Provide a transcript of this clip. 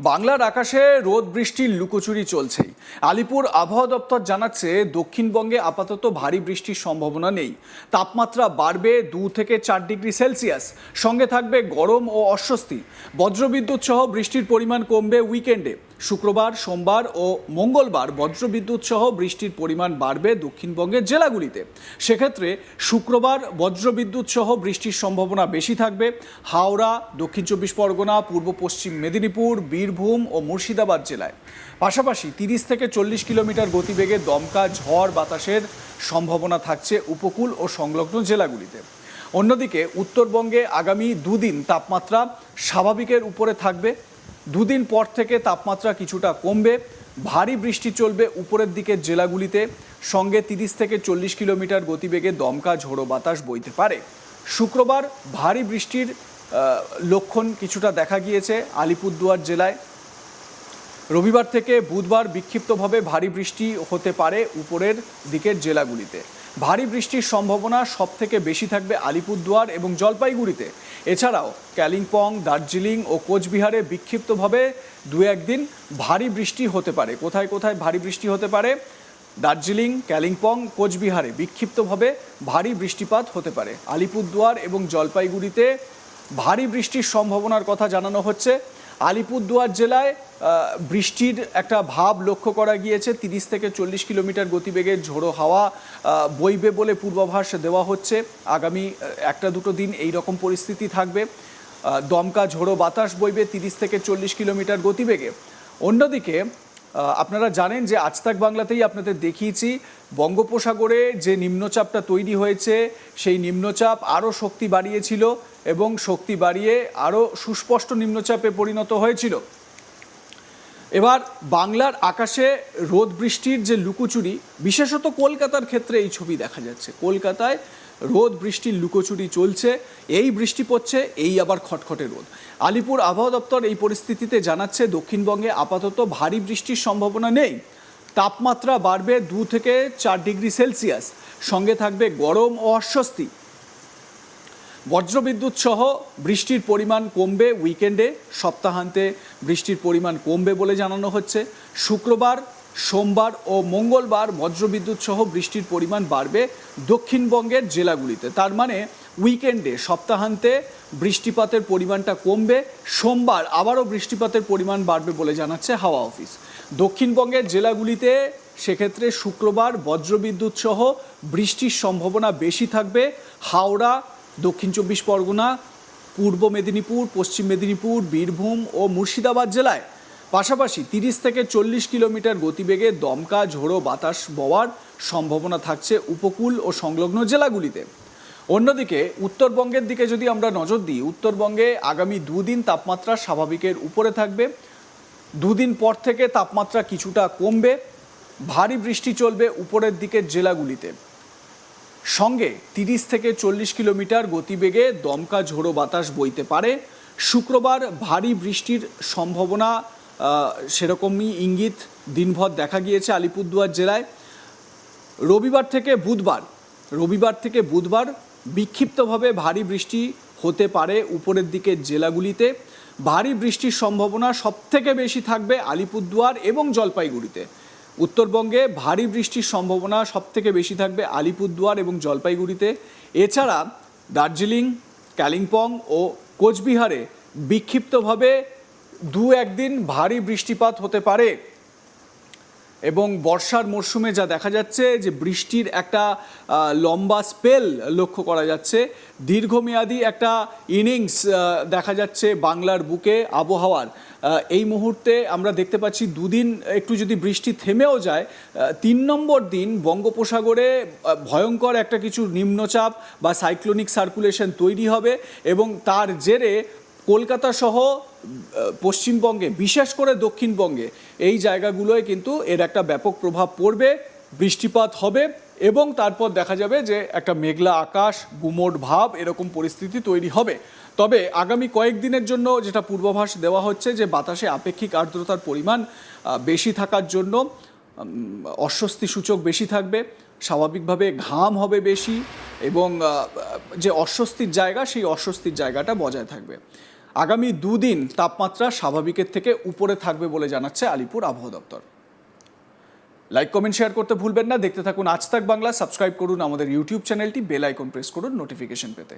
বাংলার আকাশে রোদ বৃষ্টির লুকোচুরি চলছেই। আলিপুর আবহাওয়া দপ্তর জানাচ্ছে, দক্ষিণবঙ্গে আপাতত ভারী বৃষ্টির সম্ভাবনা নেই। তাপমাত্রা বাড়বে দু থেকে চার ডিগ্রি সেলসিয়াস। সঙ্গে থাকবে গরম ও অস্বস্তি। বজ্রবিদ্যুৎ সহ বৃষ্টির পরিমাণ কমবে উইকেন্ডে। শুক্রবার, সোমবার ও মঙ্গলবার বজ্রবিদ্যুৎ সহ বৃষ্টির পরিমাণ বাড়বে দক্ষিণবঙ্গের জেলাগুলিতে। সেক্ষেত্রে শুক্রবার বজ্রবিদ্যুৎ সহ বৃষ্টির সম্ভাবনা বেশি থাকবে। হাওড়া, দক্ষিণ চব্বিশ পরগনা, পূর্ব পশ্চিম মেদিনীপুর, বীরভূম ও মুর্শিদাবাদ জেলায়। পাশাপাশি তিরিশ থেকে চল্লিশ কিলোমিটার গতিবেগে দমকা ঝড় বাতাসের সম্ভাবনা থাকছে উপকূল ও সংলগ্ন জেলাগুলিতে। অন্যদিকে উত্তরবঙ্গে আগামী দুদিন তাপমাত্রা স্বাভাবিকের উপরে থাকবে। দুদিন পর থেকে তাপমাত্রা কিছুটা কমবে, ভারী বৃষ্টি চলবে উপরের দিকের জেলাগুলিতে, সঙ্গে তিরিশ থেকে চল্লিশ কিলোমিটার গতিবেগে দমকা ঝোড়ো বাতাস বইতে পারে। শুক্রবার ভারী বৃষ্টির লক্ষণ কিছুটা দেখা গিয়েছে আলিপুরদুয়ার জেলায়। রবিবার থেকে বুধবার বিক্ষিপ্তভাবে ভারী বৃষ্টি হতে পারে উপরের দিকের জেলাগুলিতে। ভারী বৃষ্টির সম্ভাবনা সব থেকে বেশি থাকবে আলিপুরদুয়ার এবং জলপাইগুড়িতে। এছাড়াও কালিম্পং, দার্জিলিং ও কোচবিহারে বিক্ষিপ্তভাবে দু একদিন ভারী বৃষ্টি হতে পারে। কোথায় কোথায় ভারী বৃষ্টি হতে পারে? দার্জিলিং, কালিম্পং, কোচবিহারে বিক্ষিপ্তভাবে ভারী বৃষ্টিপাত হতে পারে। আলিপুরদুয়ার এবং জলপাইগুড়িতে ভারী বৃষ্টির সম্ভাবনার কথা জানানো হচ্ছে। আলিপুরদুয়ার জেলায় বৃষ্টির একটা ভাব লক্ষ্য করা গিয়েছে। তিরিশ থেকে চল্লিশ কিলোমিটার গতিবেগের ঝোড়ো হাওয়া বইবে বলে পূর্বাভাস দেওয়া হচ্ছে। আগামী একটা দুটো দিন এই রকম পরিস্থিতি থাকবে। দমকা ঝোড়ো বাতাস বইবে তিরিশ থেকে চল্লিশ কিলোমিটার গতিবেগে। অন্যদিকে আপনারা জানেন যে আজ তাক বাংলাতেই আপনাদের দেখিয়েছি বঙ্গোপসাগরে যে নিম্নচাপটা তৈরি হয়েছে, সেই নিম্নচাপ আরও শক্তি বাড়িয়েছিল এবং শক্তি বাড়িয়ে আরও সুস্পষ্ট নিম্নচাপে পরিণত হয়েছিল। এবার বাংলার আকাশে রোদ বৃষ্টির যে লুকোচুরি, বিশেষত কলকাতার ক্ষেত্রে এই ছবি দেখা যাচ্ছে। কলকাতায় রোদ বৃষ্টির লুকোচুরি চলছে, এই বৃষ্টি পড়ছে, এই আবার খটখটে রোদ। আলিপুর আবহাওয়া দপ্তর এই পরিস্থিতিতে জানাচ্ছে, দক্ষিণবঙ্গে আপাতত ভারী বৃষ্টির সম্ভাবনা নেই। তাপমাত্রা বাড়বে দু থেকে চার ডিগ্রি সেলসিয়াস। সঙ্গে থাকবে গরম ও অস্বস্তি। বজ্রবিদ্যুৎ সহ বৃষ্টির পরিমাণ কমবে উইকেন্ডে, সপ্তাহান্তে বৃষ্টির পরিমাণ কমবে বলে জানানো হচ্ছে। শুক্রবার, সোমবার ও মঙ্গলবার বজ্রবিদ্যুৎ সহ বৃষ্টির পরিমাণ বাড়বে দক্ষিণবঙ্গের জেলাগুলিতে। তার মানে উইকেন্ডে, সপ্তাহান্তে বৃষ্টিপাতের পরিমাণটা কমবে, সোমবার আবারও বৃষ্টিপাতের পরিমাণ বাড়বে বলে জানাচ্ছে হাওয়া অফিস। দক্ষিণবঙ্গের জেলাগুলিতে সেক্ষেত্রে শুক্রবার বজ্রবিদ্যুৎ সহ বৃষ্টির সম্ভাবনা বেশি থাকবে। হাওড়া দক্ষিণ চব্বিশ পরগনা, পূর্ব মেদিনীপুর, পশ্চিম মেদিনীপুর, বীরভূম ও মুর্শিদাবাদ জেলায়। পাশাপাশি তিরিশ থেকে চল্লিশ কিলোমিটার গতিবেগে দমকা, ঝোড়ো বাতাস বওয়ার সম্ভাবনা থাকছে উপকূল ও সংলগ্ন জেলাগুলিতে। অন্যদিকে, উত্তরবঙ্গের দিকে যদি আমরা নজর দিই, উত্তরবঙ্গে আগামী দুদিন তাপমাত্রা স্বাভাবিকের উপরে থাকবে। দুদিন পর থেকে তাপমাত্রা কিছুটা কমবে। ভারী বৃষ্টি চলবে উপরের দিকের জেলাগুলিতে। সঙ্গে তিরিশ থেকে চল্লিশ কিলোমিটার গতিবেগে দমকা ঝোড়ো বাতাস বইতে পারে। শুক্রবার ভারী বৃষ্টির সম্ভাবনা সেরকমই ইঙ্গিত দিনভর দেখা গিয়েছে আলিপুরদুয়ার জেলায়। রবিবার থেকে বুধবার, রবিবার থেকে বুধবার বিক্ষিপ্তভাবে ভারী বৃষ্টি হতে পারে উপরের দিকের জেলাগুলিতে। ভারী বৃষ্টির সম্ভাবনা সবথেকে বেশি থাকবে আলিপুরদুয়ার এবং জলপাইগুড়িতে। উত্তরবঙ্গে ভারী বৃষ্টির সম্ভাবনা সবথেকে বেশি থাকবে আলিপুরদুয়ার এবং জলপাইগুড়িতে। এছাড়া দার্জিলিং, কালিম্পং ও কোচবিহারে বিক্ষিপ্তভাবে দু একদিন ভারী বৃষ্টিপাত হতে পারে। এবং বর্ষার মরশুমে যা দেখা যাচ্ছে যে বৃষ্টির একটা লম্বা স্পেল লক্ষ্য করা যাচ্ছে। দীর্ঘমেয়াদী একটা ইনিংস দেখা যাচ্ছে বাংলার বুকে আবহাওয়ার। এই মুহূর্তে আমরা দেখতে পাচ্ছি দুদিন একটু যদি বৃষ্টি থেমেও যায় তিন নম্বর দিন বঙ্গোপসাগরে ভয়ঙ্কর একটা কিছু নিম্নচাপ বা সাইক্লোনিক সার্কুলেশন তৈরি হবে এবং তার জেরে কলকাতা সহ পশ্চিমবঙ্গে, বিশেষ করে দক্ষিণবঙ্গে, এই জায়গাগুলোয় কিন্তু এর একটা ব্যাপক প্রভাব পড়বে, বৃষ্টিপাত হবে এবং তারপর দেখা যাবে যে একটা মেঘলা আকাশ, গুমোট ভাব এরকম পরিস্থিতি তৈরি হবে। তবে আগামী কয়েকদিনের জন্য যেটা পূর্বাভাস দেওয়া হচ্ছে যে বাতাসে আপেক্ষিক আর্দ্রতার পরিমাণ বেশি থাকার জন্য অস্বস্তি সূচক বেশি থাকবে, স্বাভাবিকভাবে ঘাম হবে বেশি এবং যে অস্বস্তির জায়গা, সেই অস্বস্তির জায়গাটা বজায় থাকবে। আগামী দুদিন তাপমাত্রা স্বাভাবিকের থেকে উপরে থাকবে বলে জানাচ্ছে আলিপুর আবহাওয়া দপ্তর। লাইক কমেন্ট শেয়ার করতে ভুলবেন না। দেখতে থাকুন আজ তাক বাংলা। সাবস্ক্রাইব করুন আমাদের ইউটিউব চ্যানেলটি বেল আইকন প্রেস করুন নোটিফিকেশন পেতে।